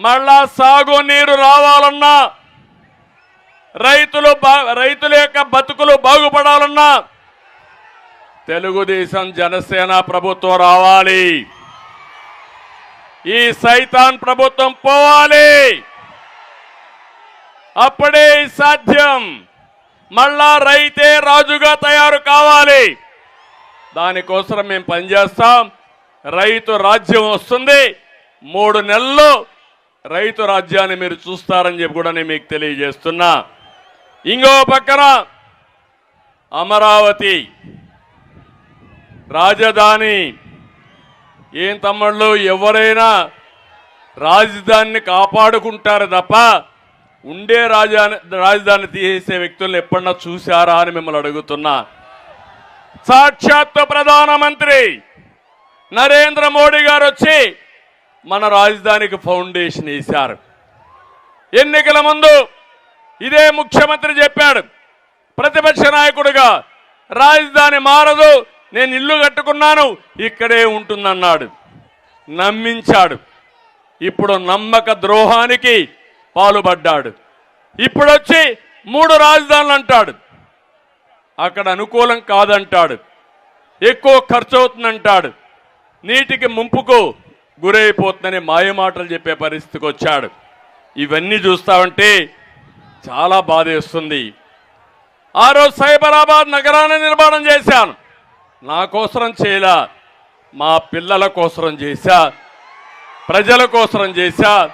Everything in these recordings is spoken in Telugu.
మళ్ళా సాగు నీరు రావాలన్నా రైతులు బా- రైతుల యొక్క బతుకులు బాగుపడాలన్నా తెలుగుదేశం జనసేన ప్రభుత్వం రావాలి. ఈ సైతాన్ ప్రభుత్వం పోవాలి. అప్పుడే సాధ్యం. మళ్ళా రైతే రాజుగా తయారు కావాలి. దానికోసం మేము పనిచేస్తాం. రైతు రాజ్యం వస్తుంది. మూడు నెలలు రైతు రాజ్యాన్ని మీరు చూస్తారని చెప్పి కూడా నేను మీకు తెలియజేస్తున్నా. ఇంకో పక్కన అమరావతి రాజధాని ఏం తమ్ముళ్ళు ఎవరైనా రాజధానిని కాపాడుకుంటారు తప్ప ఉండే రాజధాని రాజధాని తీసేసే వ్యక్తులను ఎప్పుడన్నా చూశారా అని మిమ్మల్ని అడుగుతున్నా. సాక్షాత్తు ప్రధానమంత్రి నరేంద్ర మోడీ గారు వచ్చి మన రాజధానికి ఫౌండేషన్ వేశారు. ఎన్నికల ముందు ఇదే ముఖ్యమంత్రి చెప్పాడు ప్రతిపక్ష నాయకుడిగా రాజధాని మారదు నేను ఇల్లు కట్టుకున్నాను ఇక్కడే ఉంటుందన్నాడు. నమ్మించాడు. ఇప్పుడు నమ్మక ద్రోహానికి పాలుపడ్డాడు. ఇప్పుడు వచ్చి మూడు రాజధానులు అంటాడు. అక్కడ అనుకూలం కాదంటాడు. ఎక్కువ ఖర్చు అవుతుందంటాడు నీటికి ముంపుకు గురైపోతుందని మాయమాటలు చెప్పే పరిస్థితికి వచ్చాడు. ఇవన్నీ చూస్తామంటే చాలా బాధేస్తుంది ఆ రోజు సైబరాబాద్ నగరాన్ని నిర్మాణం చేశాను. నా కోసరం చేయలా? మా పిల్లల కోసరం చేశా? ప్రజల కోసరం చేశా?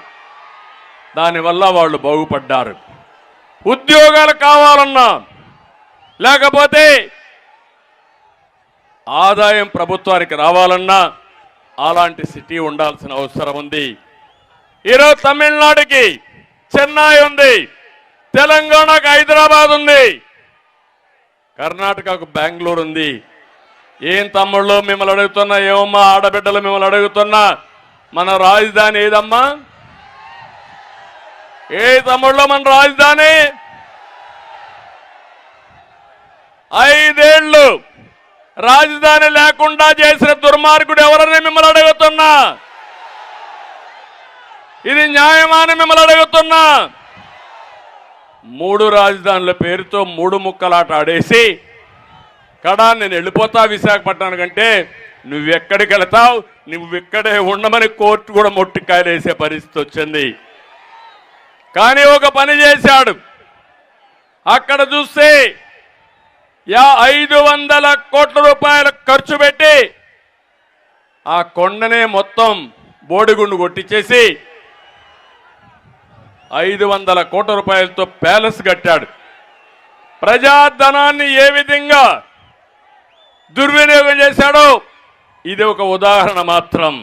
దానివల్ల వాళ్ళు బాగుపడ్డారు. ఉద్యోగాలు కావాలన్నా లేకపోతే ఆదాయం ప్రభుత్వానికి రావాలన్నా అలాంటి సిటీ ఉండాల్సిన అవసరం ఉంది. ఈరోజు తమిళనాడుకి చెన్నై ఉంది. తెలంగాణకు హైదరాబాద్ ఉంది. కర్ణాటకకు బెంగళూరు ఉంది. ఏం తమ్ముళ్ళు మిమ్మల్ని అడుగుతున్నా ఏమమ్మా ఆడబిడ్డలు మిమ్మల్ని అడుగుతున్నా మన రాజధాని ఏదమ్మా? ఏ తమ్ముళ్ళు మన రాజధాని? ఐదేళ్ళు రాజధాని లేకుండా చేసిన దుర్మార్గుడు ఎవరని మిమ్మల్ని అడుగుతున్నా? ఇది న్యాయమాని మిమ్మల్ని అడుగుతున్నా? మూడు రాజధానుల పేరుతో మూడు ముక్కలాట ఆడేసి కడా నేను వెళ్ళిపోతా విశాఖపట్నానికి అంటే నువ్వెక్కడికి వెళతావు? నువ్వు ఇక్కడే ఉండమని కోర్టు కూడా మొట్టి కాయలేసే పరిస్థితి వచ్చింది. కానీ ఒక పని చేశాడు. అక్కడ చూస్తే యా ఐదు వందల కోట్ల రూపాయలు ఖర్చు పెట్టి ఆ కొండనే మొత్తం బోడిగుండు కొట్టించేసి ఐదు వందల కోట్ల రూపాయలతో ప్యాలెస్ కట్టాడు. ప్రజాధనాన్ని ఏ విధంగా దుర్వినియోగం చేశాడో ఇది ఒక ఉదాహరణ మాత్రం.